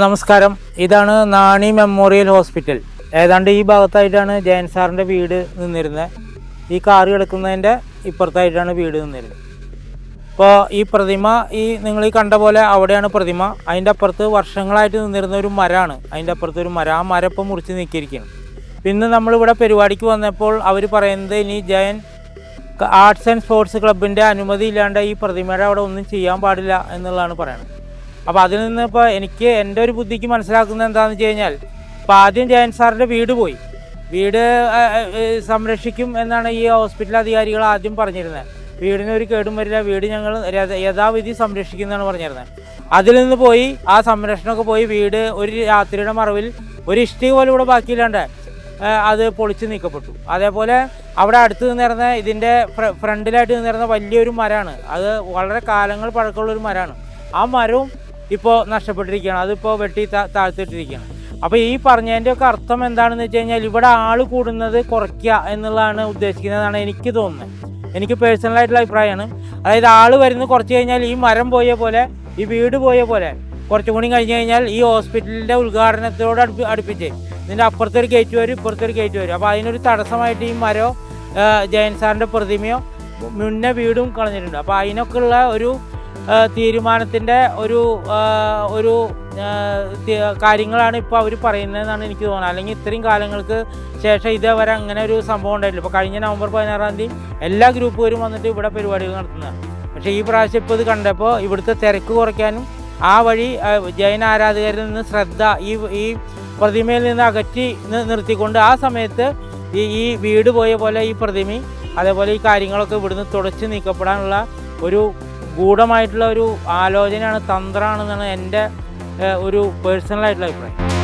നമസ്കാരം. ഇതാണ് Nani memorial hospital. ഏതാണ്ട് ഈ ഭാഗത്തായിട്ടാണ് ജയൻ സാറിന്റെ വീട് നിന്നിരുന്നത് ഈ കാർ കിടക്കുന്നതിന്റെ ഇപ്പുറത്തായിട്ടാണ് വീട് നിന്നിരുന്നത് ഇപ്പോൾ ഈ പ്രതിമ ഈ നിങ്ങൾ ഈ കണ്ട പോലെ അവിടെയാണ് പ്രതിമ. അതിന്റെ അപ്പുറത്ത് വർഷങ്ങളായിട്ട് നിന്നിരുന്ന ഒരു മരമാണ് അതിന്റെ അപ്പുറത്ത് ഒരു മരം. ആ മരം ഇപ്പം മുറിച്ച് നീക്കിയിരിക്കുകയാണ്. പിന്നെ നമ്മളിവിടെ പരിപാടിക്ക് വന്നപ്പോൾ അവർ പറയുന്നത് ഇനി ജയൻ ആർട്സ് ആൻഡ് സ്പോർട്സ് ക്ലബിന്റെ അനുമതി ഇല്ലാണ്ട് ഈ പ്രതിമയുടെ അവിടെ ഒന്നും ചെയ്യാൻ പാടില്ല എന്നുള്ളതാണ് പറയുന്നത് അപ്പോൾ അതിൽ നിന്ന് ഇപ്പോൾ എനിക്ക് എന്റെ ഒരു ബുദ്ധിക്ക് മനസ്സിലാക്കുന്നത് എന്താണെന്ന് വെച്ച് കഴിഞ്ഞാൽ ഇപ്പോൾ ആദ്യം ജയൻ സാറിന്റെ വീട് പോയി. വീട് സംരക്ഷിക്കും എന്നാണ് ഈ ഹോസ്പിറ്റൽ അധികാരികൾ ആദ്യം പറഞ്ഞിരുന്നത്. വീടിന് ഒരു കേടും വരില്ല. വീട് ഞങ്ങൾ യഥ- യഥാവിധി സംരക്ഷിക്കുന്നതാണ് പറഞ്ഞിരുന്നത്. അതിൽ നിന്ന് പോയി ആ സംരക്ഷണമൊക്കെ പോയി വീട് ഒരു രാത്രിയുടെ മറവിൽ ഒരു ഇഷ്ടിക പോലും ഇവിടെ ബാക്കിയില്ലാണ്ട് അത് പൊളിച്ച് നീക്കപ്പെട്ടു. അതേപോലെ അവിടെ അടുത്ത് നിന്നിരുന്ന ഇതിന്റെ ഫ്ര- ഫ്രണ്ടിലായിട്ട് നിന്നിരുന്ന വലിയൊരു മരമാണ്. അത് വളരെ കാലങ്ങൾ പഴക്കമുള്ള ഒരു മരമാണ്. ആ മരവും ഇപ്പോൾ നഷ്ടപ്പെട്ടിരിക്കുകയാണ്. അതിപ്പോൾ വെട്ടി താഴ്ത്തിട്ടിരിക്കുകയാണ്. അപ്പോൾ ഈ പറഞ്ഞതിന്റെ ഒക്കെ അർത്ഥം എന്താണെന്ന് വെച്ച് കഴിഞ്ഞാൽ ഇവിടെ ആൾ കൂടുന്നത് കുറയ്ക്കുക എന്നുള്ളതാണ് ഉദ്ദേശിക്കുന്നതെന്നാണ് എനിക്ക് തോന്നുന്നത്. എനിക്ക് പേഴ്സണലായിട്ടുള്ള അഭിപ്രായമാണ്. അതായത് ആൾ വരുന്നത് കുറച്ച് കഴിഞ്ഞാൽ ഈ മരം പോയ പോലെ ഈ വീട് പോയ പോലെ കുറച്ചും കൂടി കഴിഞ്ഞ് കഴിഞ്ഞാൽ ഈ ഹോസ്പിറ്റലിന്റെ ഉദ്ഘാടനത്തോട് അടുപ്പി അടുപ്പിച്ച് ഇതിന്റെ അപ്പുറത്തൊരു ഗേറ്റ് വരും ഇപ്പുറത്തൊരു ഗേറ്റ് വരും. അപ്പോൾ അതിനൊരു തടസ്സമായിട്ട് ഈ മരോ ജയൻ സാറിന്റെ പ്രതിമയോ മുന്നേ വീടും കളഞ്ഞിട്ടുണ്ട്. അപ്പോൾ അതിനൊക്കെ ഉള്ള ഒരു തീരുമാനത്തിന്റെ ഒരു ഒരു കാര്യങ്ങളാണ് ഇപ്പോൾ അവർ പറയുന്നതെന്നാണ് എനിക്ക് തോന്നുന്നത്. അല്ലെങ്കിൽ ഇത്രയും കാലങ്ങൾക്ക് ശേഷം ഇതേവരെ അങ്ങനെ ഒരു സംഭവം ഉണ്ടായിട്ടില്ല. ഇപ്പോൾ കഴിഞ്ഞ നവംബർ പതിനാറാം തീയതി എല്ലാ ഗ്രൂപ്പുകാരും വന്നിട്ട് ഇവിടെ പരിപാടികൾ നടത്തുന്നതാണ്. പക്ഷേ ഈ പ്രാവശ്യം ഇപ്പോൾ ഇത് കണ്ടപ്പോൾ ഇവിടുത്തെ തിരക്ക് കുറയ്ക്കാനും ആ വഴി ജൈന ആരാധകരിൽ നിന്ന് ശ്രദ്ധ ഈ ഈ പ്രതിമയിൽ നിന്ന് അകറ്റി നിർത്തിക്കൊണ്ട് ആ സമയത്ത് ഈ ഈ വീട് പോയ പോലെ ഈ പ്രതിമയും അതേപോലെ ഈ കാര്യങ്ങളൊക്കെ ഇവിടുന്ന് തുടച്ച് നീക്കപ്പെടാനുള്ള ഒരു ഗൂഢമായിട്ടുള്ള ഒരു ആലോചനയാണ് തന്ത്രമാണെന്നാണ് എന്റെ ഒരു പേഴ്സണലായിട്ടുള്ള അഭിപ്രായം.